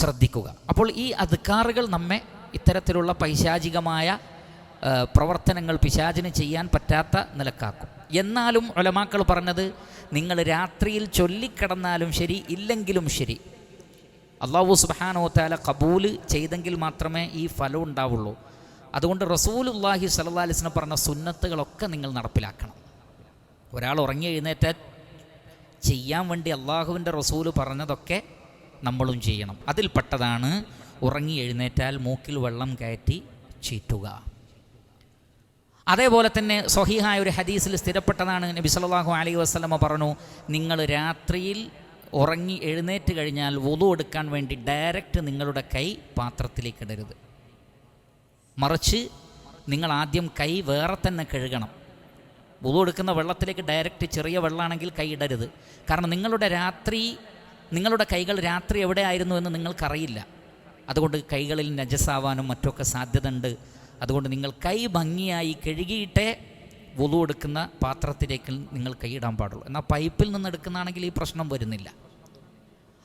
ശ്രദ്ധിക്കുക. അപ്പോൾ ഈ അധികാറുകൾ നമ്മെ ഇത്തരത്തിലുള്ള പൈശാചികമായ പ്രവർത്തനങ്ങൾ പിശാചിന് ചെയ്യാൻ പറ്റാത്ത നിലക്കാക്കും. എന്നാലും ഒലമാക്കൾ പറഞ്ഞത് നിങ്ങൾ രാത്രിയിൽ ചൊല്ലിക്കിടന്നാലും ശരി ഇല്ലെങ്കിലും ശരി. അള്ളാഹു സുബാനോ താല കബൂൽ ചെയ്തെങ്കിൽ മാത്രമേ ഈ ഫലം ഉണ്ടാവുള്ളൂ. അതുകൊണ്ട് റസൂലുല്ലാഹി സല്ലാ അലിസ്നെ പറഞ്ഞ സുന്നത്തുകളൊക്കെ നിങ്ങൾ നടപ്പിലാക്കണം. ഒരാൾ ഉറങ്ങി എഴുന്നേറ്റാൽ ചെയ്യാൻ വേണ്ടി അള്ളാഹുവിന്റെ റസൂൽ പറഞ്ഞതൊക്കെ നമ്മളും ചെയ്യണം. അതിൽപ്പെട്ടതാണ് ഉറങ്ങി എഴുന്നേറ്റാൽ മൂക്കിൽ വെള്ളം കയറ്റി ചീറ്റുക. അതേപോലെ തന്നെ സ്വഹീഹായ ഒരു ഹദീസിൽ സ്ഥിരപ്പെട്ടതാണ് നബി സല്ലല്ലാഹു അലൈഹി വസല്ലമ പറഞ്ഞു നിങ്ങൾ രാത്രിയിൽ ഉറങ്ങി എഴുന്നേറ്റ് കഴിഞ്ഞാൽ വുളു എടുക്കാൻ വേണ്ടി ഡയറക്റ്റ് നിങ്ങളുടെ കൈ പാത്രത്തിലേക്ക് ഇടരുത്. മറിച്ച് നിങ്ങൾ ആദ്യം കൈ വേറെ തന്നെ കഴുകണം. വുളു എടുക്കുന്ന വെള്ളത്തിലേക്ക് ഡയറക്റ്റ് ചെറിയ വെള്ളമാണെങ്കിൽ കൈ ഇടരുത്. കാരണം നിങ്ങളുടെ രാത്രി നിങ്ങളുടെ കൈകൾ രാത്രി എവിടെ ആയിരുന്നു എന്ന് നിങ്ങൾക്കറിയില്ല. അതുകൊണ്ട് കൈകളിൽ നജസാവാനും മറ്റൊക്കെ സാധ്യത ഉണ്ട് അതുകൊണ്ട് നിങ്ങൾ കൈ ഭംഗിയായി കഴുകിയിട്ടേ വുളു എടുക്കുന്ന പാത്രത്തിലേക്ക് നിങ്ങൾ കൈയിടാൻ പാടുള്ളൂ. എന്നാൽ പൈപ്പിൽ നിന്ന് എടുക്കുന്നതാണെങ്കിൽ ഈ പ്രശ്നം വരുന്നില്ല.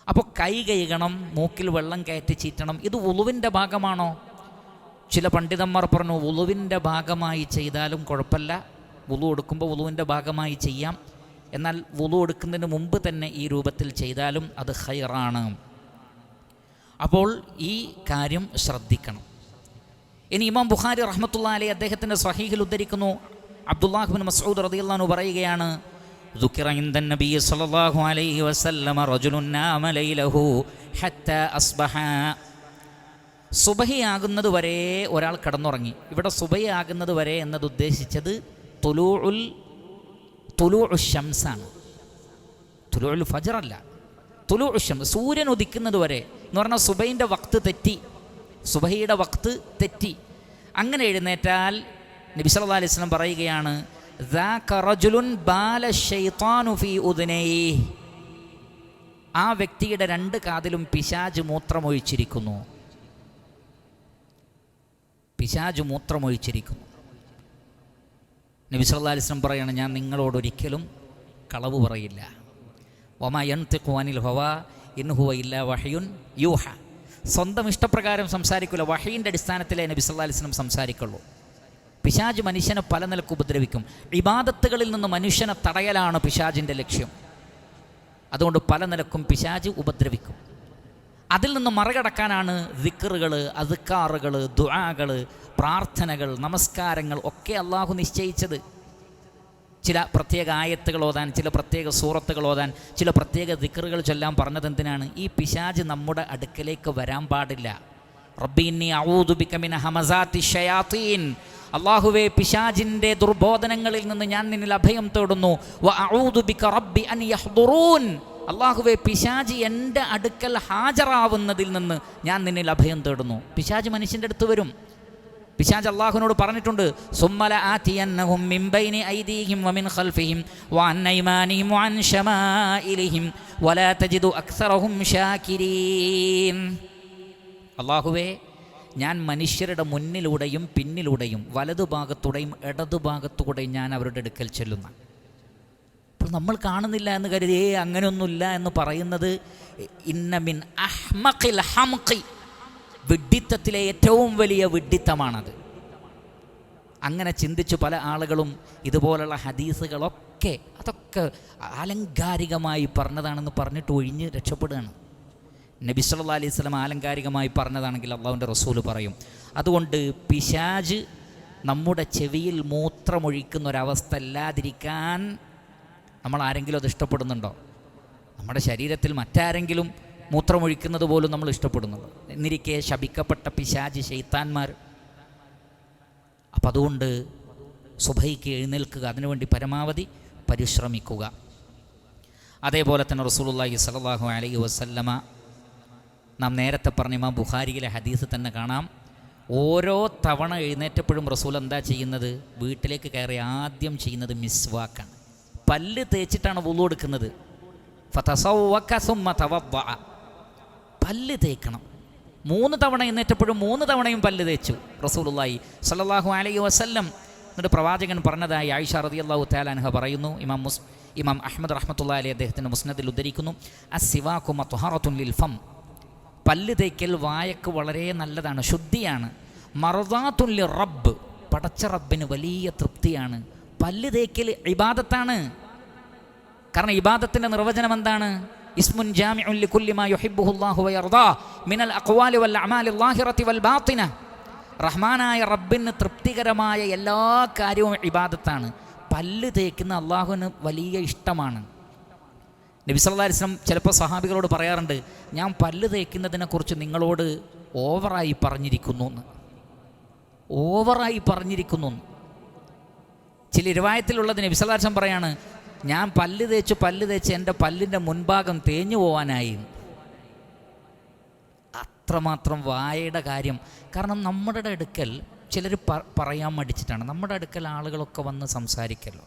അപ്പോൾ കൈ കഴുകണം മൂക്കിൽ വെള്ളം കയറ്റി ചീറ്റണം ഇത് ഉളുവിന്റെ ഭാഗമാണോ? ചില പണ്ഡിതന്മാർ പറഞ്ഞു ഉളുവിന്റെ ഭാഗമായി ചെയ്താലും കുഴപ്പമില്ല. വുളു എടുക്കുമ്പോൾ ഉളുവിന്റെ ഭാഗമായി ചെയ്യാം. എന്നാൽ വുളു എടുക്കുന്നതിന് മുമ്പ് തന്നെ ഈ രൂപത്തിൽ ചെയ്താലും അത് ഹൈറാണ് അപ്പോൾ ഈ കാര്യം ശ്രദ്ധിക്കണം ഇനി ഇമാം ബുഖാരി റഹ്മത്തുള്ള അലി അദ്ദേഹത്തിൻ്റെ സ്വഹീഹിൽ ഉദ്ധരിക്കുന്നു അബ്ദുല്ലാഹുബിൻ മസൂദ് റദിയുള്ളാഹു പറയുകയാണ് ذكر عند النبي صلى الله عليه وسلم رجل نام ليله حتى أصبح സുബഹിയാകുന്നത് വരെ ഒരാൾ കിടന്നുറങ്ങി ഇവിടെ സുബഹിയാകുന്നത് വരെ എന്നത് ഉദ്ദേശിച്ചത് തുലൂ ഉൽ തുലു ഷംസാണ് തുലു ഫജറല്ല. തുലു ഷംസ് സൂര്യൻ ഉദിക്കുന്നത് വരെ എന്ന് പറഞ്ഞാൽ സുബൈന്റെ വക്ത് തെറ്റി. സുബൈയുടെ വക്ത് തെറ്റി. അങ്ങനെ എഴുന്നേറ്റാൽ നബി സല്ലാ അലൈഹി സ്വലം പറയുകയാണ് ആ വ്യക്തിയുടെ രണ്ട് കാതിലും പിശാജ് മൂത്രമൊഴിച്ചിരിക്കുന്നു. പിശാജ് മൂത്രമൊഴിച്ചിരിക്കുന്നു. നബി സല്ലല്ലാഹു അലൈഹി വസല്ലം പറയാണ് ഞാൻ നിങ്ങളോട് ഒരിക്കലും കളവ് പറയില്ല. ഒമ യൻതിഖു അനിൽ ഹവ ഇൻഹുവ ഇല്ല വഹയുൻ യൂഹ. സ്വന്തം ഇഷ്ടപ്രകാരം സംസാരിക്കില്ല വഹയിന്റെ അടിസ്ഥാനത്തിലേ നബി സല്ലല്ലാഹു അലൈഹി വസല്ലം സംസാരിക്കുള്ളൂ. പിശാജ് മനുഷ്യനെ പല നിലയ്ക്ക് ഉപദ്രവിക്കും. ഇബാദത്തുകളിൽ നിന്ന് മനുഷ്യനെ തടയലാണ് പിശാജിന്റെ ലക്ഷ്യം. അതുകൊണ്ട് പല നിലക്കും പിശാജ് ഉപദ്രവിക്കും. അതിൽ നിന്ന് മറികടക്കാനാണ് ദിക്കറുകൾ അതുക്കാറുകൾ ദുആകൾ പ്രാർത്ഥനകൾ നമസ്കാരങ്ങൾ ഒക്കെ അള്ളാഹു നിശ്ചയിച്ചത്. ചില പ്രത്യേക ആയത്തുകൾ ഓതാൻ ചില പ്രത്യേക സൂറത്തുകൾ ഓതാൻ ചില പ്രത്യേക ദിക്കറുകൾ ചൊല്ലാൻ പറഞ്ഞത് എന്തിനാണ്? ഈ പിശാജ് നമ്മുടെ അടുക്കലേക്ക് വരാൻ പാടില്ല. റബ്ബിന്നി ഔദുബിക്കമിന ഹമസാത്തി പിശാജിന്റെ ദുർബോധനങ്ങളിൽ നിന്ന് ഞാൻ നിന്നിൽ അഭയം തേടുന്നു. വ റബ്ബി അൻ യഹ്ദുറൂൻ. അള്ളാഹുവെ പിശാജ് എന്റെ അടുക്കൽ ഹാജറാവുന്നതിൽ നിന്ന് ഞാൻ നിന്നിൽ അഭയം തേടുന്നു. പിശാജ് മനുഷ്യന്റെ അടുത്ത് വരും. പിശാജ് അള്ളാഹുവിനോട് പറഞ്ഞിട്ടുണ്ട് സുമ്മല ആതിയന്നഹും ഐദീഹിം വമിൻ ഖൽഫിഹിം വലാ തജിദു അക്സറഹും അള്ളാഹുവേ ഞാൻ മനുഷ്യരുടെ മുന്നിലൂടെയും പിന്നിലൂടെയും വലതുഭാഗത്തൂടെയും ഇടതുഭാഗത്തൂടെയും ഞാൻ അവരുടെ അടുക്കൽ ചെല്ലുന്ന. നമ്മൾ കാണുന്നില്ല എന്ന് കരുതി ഏ അങ്ങനെയൊന്നുമില്ല എന്ന് പറയുന്നത് ഇന്നമിൻ അഹ്മഖിൽ ഹംഖി. വിഡ്ഢിത്തത്തിലെ ഏറ്റവും വലിയ വിഡ്ഢിത്തമാണത്. അങ്ങനെ ചിന്തിച്ചു പല ആളുകളും ഇതുപോലുള്ള ഹദീസുകളൊക്കെ അതൊക്കെ ആലങ്കാരികമായി പറഞ്ഞതാണെന്ന് പറഞ്ഞിട്ട് ഒഴിഞ്ഞ് രക്ഷപ്പെടുകയാണ്. നബി സല്ലല്ലാഹു അലൈഹി വസല്ലം ആലങ്കാരികമായി പറഞ്ഞതാണെങ്കിൽ അള്ളാഹുവിന്റെ റസൂൽ പറയും അതുകൊണ്ട് പിശാജ് നമ്മുടെ ചെവിയിൽ മൂത്രമൊഴിക്കുന്ന ഒരവസ്ഥ ഇല്ലാതിരിക്കാൻ നമ്മൾ ആരെങ്കിലും അത് ഇഷ്ടപ്പെടുന്നുണ്ടോ? നമ്മുടെ ശരീരത്തിൽ മറ്റാരെങ്കിലും മൂത്രമൊഴിക്കുന്നത് പോലും നമ്മൾ ഇഷ്ടപ്പെടുന്നുണ്ടോ? എന്നിരിക്കെ ശപിക്കപ്പെട്ട പിശാജ് ശൈത്താന്മാർ. അപ്പം അതുകൊണ്ട് സുബൈക്ക് എഴുന്നേൽക്കുക അതിനുവേണ്ടി പരമാവധി പരിശ്രമിക്കുക. അതേപോലെ തന്നെ റസൂലുള്ളാഹി സ്വല്ലല്ലാഹു അലൈഹി വസല്ലമ നാം നേരത്തെ പറഞ്ഞ ഇമാം ബുഖാരിയിലെ ഹദീസ് തന്നെ കാണാം. ഓരോ തവണ എഴുന്നേറ്റപ്പോഴും റസൂൽ എന്താ ചെയ്യുന്നത്? വീട്ടിലേക്ക് കയറി ആദ്യം ചെയ്യുന്നത് മിസ്വാക്കാണ്. പല്ല് തേച്ചിട്ടാണ് വുളു എടുക്കുന്നത്. പല്ല് തേക്കണം. മൂന്ന് തവണ എന്നേറ്റപ്പോഴും മൂന്ന് തവണയും പല്ല് തേച്ചു റസൂലുള്ളാഹി സ്വല്ലല്ലാഹു അലൈഹി വസല്ലം. എന്നിട്ട് പ്രവാചകൻ പറഞ്ഞതായി ആയിഷ റളിയല്ലാഹു തആലാൻഹ പറയുന്നു. ഇമാം മുസ് ഇമാം അഹമ്മദ് റഹ്മത്തുള്ളാഹി അലൈഹി അദ്ദേഹത്തിന്റെ മുസ്നദിൽ ഉദ്ധരിക്കുന്നു. അസ്സിവാക്കു മത്വഹറത്തുൻ ലിൽ ഫം. പല്ല് തേക്കൽ വായക്ക് വളരെ നല്ലതാണ് ശുദ്ധിയാണ്. മറുതാത്തുല്യ റബ്ബ് പടച്ച റബ്ബിന് വലിയ തൃപ്തിയാണ്. പല്ല് തേക്കൽ ഇബാദത്താണ്. കാരണം ഇബാദത്തിന്റെ നിർവചനം എന്താണ്? ഇസ്മുൻ ജാമിഉൽ മിനൽ അഖ്വാലി വൽ വൽ ബാത്തിന. റഹ്മാനായ റബ്ബിന് തൃപ്തികരമായ എല്ലാ കാര്യവും ഇബാദത്താണ്. പല്ല് തേക്കുന്ന അള്ളാഹുവിന് വലിയ ഇഷ്ടമാണ്. നബി സല്ലല്ലാഹു അലൈഹി വസല്ലം ചിലപ്പോൾ സഹാബികളോട് പറയാറുണ്ട് ഞാൻ പല്ല് തേക്കുന്നതിനെക്കുറിച്ച് നിങ്ങളോട് ഓവറായി പറഞ്ഞിരിക്കുന്നു എന്ന്. ഓവറായി പറഞ്ഞിരിക്കുന്നു. ചില ഇരുവായത്തിലുള്ളത് നബി സല്ലല്ലാഹു അലൈഹി വസല്ലം പറയാണ് ഞാൻ പല്ല് തേച്ച് പല്ല് തേച്ച് എന്റെ പല്ലിന്റെ മുൻഭാഗം തേഞ്ഞു പോവാനായി. അത്രമാത്രം വായയുടെ കാര്യം. കാരണം നമ്മുടെ അടുക്കൽ ചിലർ പറയാൻ മടിച്ചിട്ടാണ്. നമ്മുടെ അടുക്കൽ ആളുകളൊക്കെ വന്ന് സംസാരിക്കല്ലോ.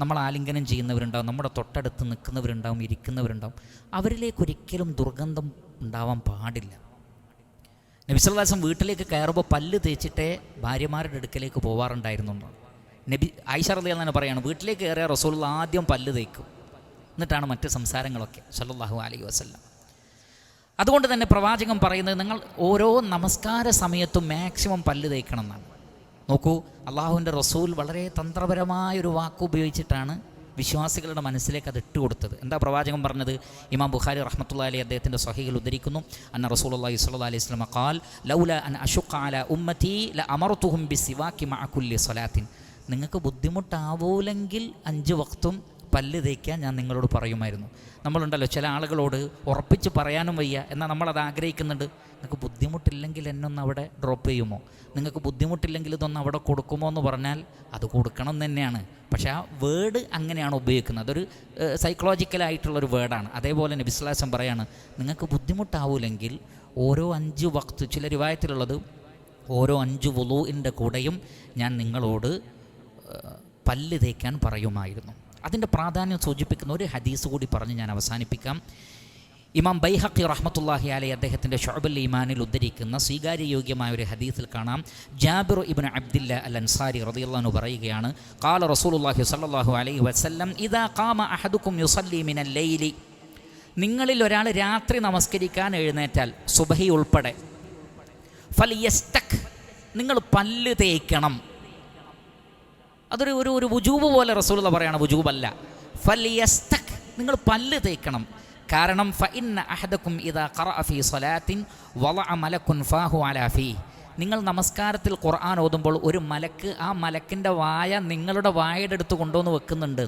നമ്മൾ ആലിംഗനം ചെയ്യുന്നവരുണ്ടാവും നമ്മുടെ തൊട്ടടുത്ത് നിൽക്കുന്നവരുണ്ടാവും ഇരിക്കുന്നവരുണ്ടാവും. അവരിലേക്ക് ഒരിക്കലും ദുർഗന്ധം ഉണ്ടാവാൻ പാടില്ല. നബിസ്വല്ലാസം വീട്ടിലേക്ക് കയറുമ്പോൾ പല്ല് തേച്ചിട്ടേ ഭാര്യമാരുടെ അടുക്കലേക്ക് പോവാറുണ്ടായിരുന്നു എന്നാണ്. നബി റളിയല്ലാഹു തന്നെ പറയാണ് വീട്ടിലേക്ക് കയറിയ റസൂൽ ആദ്യം പല്ല് തേക്കും. എന്നിട്ടാണ് മറ്റ് സംസാരങ്ങളൊക്കെ സല്ലാഹു അലൈഹി വസല്ലം. അതുകൊണ്ട് തന്നെ പ്രവാചകൻ പറയുന്നത് നിങ്ങൾ ഓരോ നമസ്കാര സമയത്തും മാക്സിമം പല്ല് തേക്കണം എന്നാണ് നോക്കൂ അള്ളാഹുവിന്റെ റസൂൽ വളരെ തന്ത്രപരമായ ഒരു വാക്ക് ഉപയോഗിച്ചിട്ടാണ് വിശ്വാസികളുടെ മനസ്സിലേക്ക് അത് ഇട്ടുകൊടുത്തത് എന്താ പ്രവാചകൻ പറഞ്ഞത്? ഇമാം ബുഖാരി റഹ്മത്തുള്ള അലി അദ്ദേഹത്തിന്റെ സഹികൾ ഉദ്ധരിക്കുന്നു അന്ന റസൂൽ അള്ളാഹി സ്വല്ലാ അലൈഹി സ്വലമ ഖാൽ ലൗല അൻ അഷുഖ അല ഉമ്മത്തി ല അമർത്തുഹും ബി സിവാക്കി മഅകുല്ലി സ്വലാത്തിൻ. നിങ്ങൾക്ക് ബുദ്ധിമുട്ടാവൂലെങ്കിൽ അഞ്ച് വക്തും പല്ല് തേക്കാൻ ഞാൻ നിങ്ങളോട് പറയുമായിരുന്നു. നമ്മളുണ്ടല്ലോ ചില ആളുകളോട് ഉറപ്പിച്ച് പറയാനും വയ്യ. എന്നാൽ നമ്മളത് ആഗ്രഹിക്കുന്നുണ്ട്. നിങ്ങൾക്ക് ബുദ്ധിമുട്ടില്ലെങ്കിൽ എന്നെ ഒന്ന് അവിടെ ഡ്രോപ്പ് ചെയ്യുമോ? നിങ്ങൾക്ക് ബുദ്ധിമുട്ടില്ലെങ്കിൽ ഇതൊന്ന് അവിടെ കൊടുക്കുമോ എന്ന് പറഞ്ഞാൽ അത് കൊടുക്കണം തന്നെയാണ്. പക്ഷേ ആ വേർഡ് അങ്ങനെയാണ് ഉപയോഗിക്കുന്നത്. അതൊരു സൈക്കോളജിക്കലായിട്ടുള്ളൊരു വേർഡാണ് അതേപോലെ തന്നെ വിശ്വാസം പറയാണ് നിങ്ങൾക്ക് ബുദ്ധിമുട്ടാവൂലെങ്കിൽ ഓരോ അഞ്ച് വക്ത് ചില രൂപായത്തിലുള്ളത് ഓരോ അഞ്ച് വുളുവിന്റെ കൂടെയും ഞാൻ നിങ്ങളോട് പല്ല് തേക്കാൻ പറയുമായിരുന്നു. അതിന്റെ പ്രാധാന്യം സൂചിപ്പിക്കുന്ന ഒരു ഹദീസ് കൂടി പറഞ്ഞ് ഞാൻ അവസാനിപ്പിക്കാം. ഇമാം ബൈഹഖി റഹ്മത്തുല്ലാഹി അലൈ അദ്ദേഹത്തിന്റെ ഷൊബൽ ഇമാനിൽ ഉദ്ധരിക്കുന്ന സ്വീകാര്യയോഗ്യമായ ഒരു ഹദീസിൽ കാണാം. ജാബിർ ഇബ്നു അബ്ദില്ല അൽ അൻസാരി റളിയല്ലാഹു പറയുകയാണ് കാല റസൂലുള്ളാഹി സ്വല്ലല്ലാഹു അലൈഹി വസല്ലം ഇതാ കാമ അഹദുക്കും യുസല്ലി മിനൽ ലൈലി. നിങ്ങളിൽ ഒരാൾ രാത്രി നമസ്കരിക്കാൻ എഴുന്നേറ്റാൽ സുബഹി ഉൾപ്പെടെ ഫലിയസ്തക് നിങ്ങൾ പല്ല് തേക്കണം. അതൊരു ഒരു ഒരു വുജൂബ് പോലെ റസൂലുള്ള പറയാണ് വുജൂബല്ല. ഫലിയസ്തക് നിങ്ങൾ പല്ല് തേക്കണം. കാരണം ഫഇന്ന അഹദക്കും ഇദാ ഖറഅ ഫി സ്വലാത്തിൻ വളഅ മലക്കുൻ ഫാഹു അലാഫി നിങ്ങൾ നമസ്കാരത്തിൽ ഖുർആൻ ഓതുമ്പോൾ ഒരു മലക്ക് ആ മലക്കിന്റെ വായ നിങ്ങളുടെ വായയുടെ അടുത്ത് കൊണ്ടുവന്ന് വെക്കുന്നുണ്ട്.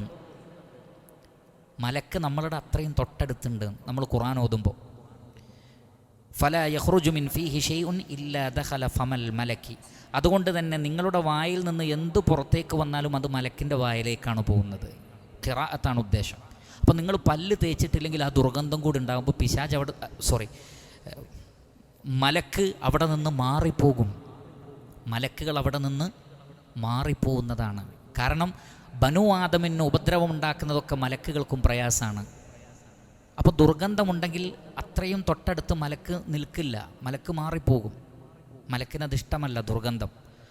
മലക്ക് നമ്മളുടെ അത്രയും തൊട്ടടുത്തുണ്ട് നമ്മൾ ഖുർആൻ ഓതുമ്പോൾ. ഫല യഹ്റുജു മിൻ ഫീഹി ഷെയ്ഉൻ ഇല്ല ദഖല ഫമൽ മലക്കി. അതുകൊണ്ട് തന്നെ നിങ്ങളുടെ വായിൽ നിന്ന് എന്ത് പുറത്തേക്ക് വന്നാലും അത് മലക്കിന്റെ വായിലേക്കാണ് പോകുന്നത്. ഖിറാഅത്താണ് ഉദ്ദേശം. അപ്പോൾ നിങ്ങൾ പല്ല് തേച്ചിട്ടില്ലെങ്കിൽ ആ ദുർഗന്ധം കൂടി ഉണ്ടാകുമ്പോൾ പിശാജ് അവിടെ സോറി മലക്ക് അവിടെ നിന്ന് മാറിപ്പോകും. മലക്കുകൾ അവിടെ നിന്ന് മാറിപ്പോകുന്നതാണ്. കാരണം ബനു ആദമിന് ഉപദ്രവം ഉണ്ടാക്കുന്നതൊക്കെ മലക്കുകൾക്കും പ്രയാസമാണ്. അപ്പോൾ ദുർഗന്ധമുണ്ടെങ്കിൽ അത്രയും തൊട്ടടുത്ത് മലക്ക് നിൽക്കില്ല. മലക്ക് മാറിപ്പോകും. മലക്കിനത് ഇഷ്ടമല്ല ദുർഗന്ധം.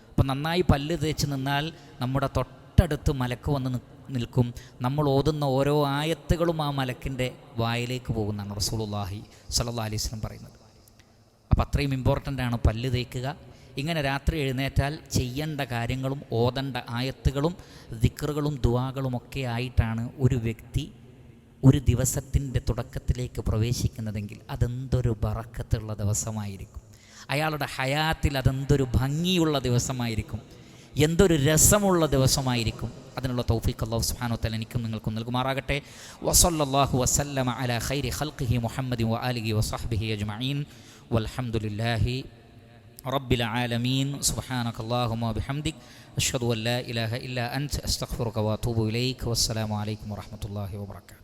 അപ്പോൾ നന്നായി പല്ല് തേച്ച് നിന്നാൽ നമ്മുടെ തൊട്ടടുത്ത് മലക്ക് വന്ന് നിൽക്കും. നമ്മൾ ഓതുന്ന ഓരോ ആയത്തുകളും ആ മലക്കിന്റെ വായിലേക്ക് പോകുന്നതാണ് റസൂലുള്ളാഹി സ്വല്ലല്ലാഹി അലൈഹി വസല്ലം പറയുന്നത്. അപ്പോൾ അത്രയും ഇമ്പോർട്ടന്റ് ആണ് പല്ല് തേക്കുക. ഇങ്ങനെ രാത്രി എഴുന്നേറ്റാൽ ചെയ്യേണ്ട കാര്യങ്ങളും ഓതേണ്ട ആയത്തുകളും ദിക്കറുകളും ദുവാകളും ഒക്കെ ആയിട്ടാണ് ഒരു വ്യക്തി ഒരു ദിവസത്തിന്റെ തുടക്കത്തിലേക്ക് പ്രവേശിക്കുന്നതെങ്കിൽ അതെന്തൊരു ബറക്കത്തുള്ള ദിവസമായിരിക്കും. അയാളുടെ ഹയാത്തിൽ അതെന്തൊരു ഭംഗിയുള്ള ദിവസമായിരിക്കും. എന്തൊരു രസമുള്ള ദിവസമായിരിക്കും. അതിനുള്ള തൗഫീഖ് അള്ളാഹു സുഹാനോത്തൽ എനിക്കും നിങ്ങൾക്കും നൽകുമാറാകട്ടെ. വസല്ലാഹു വസല്ലമ അല ഖൈരി ഖൽഖിഹി മുഹമ്മദി വ അലിഹി വസാഹ്ബിഹി അജ്മീൻ വൽഹംദുലില്ലാഹി റബ്ബിൽ ആലമീൻ. സുഹാനക് അള്ളാഹുമ ബിഹംദിക് അഷ്ഹദു അല്ലാ ഇലാഹ ഇല്ല അൻത. അസ്തഖ്ഫുറുക വ തൂബു ഇലൈക്. വസ്സലാമു അലൈക്കും വറഹ്മത്തുള്ളാഹി വബറകാതുഹു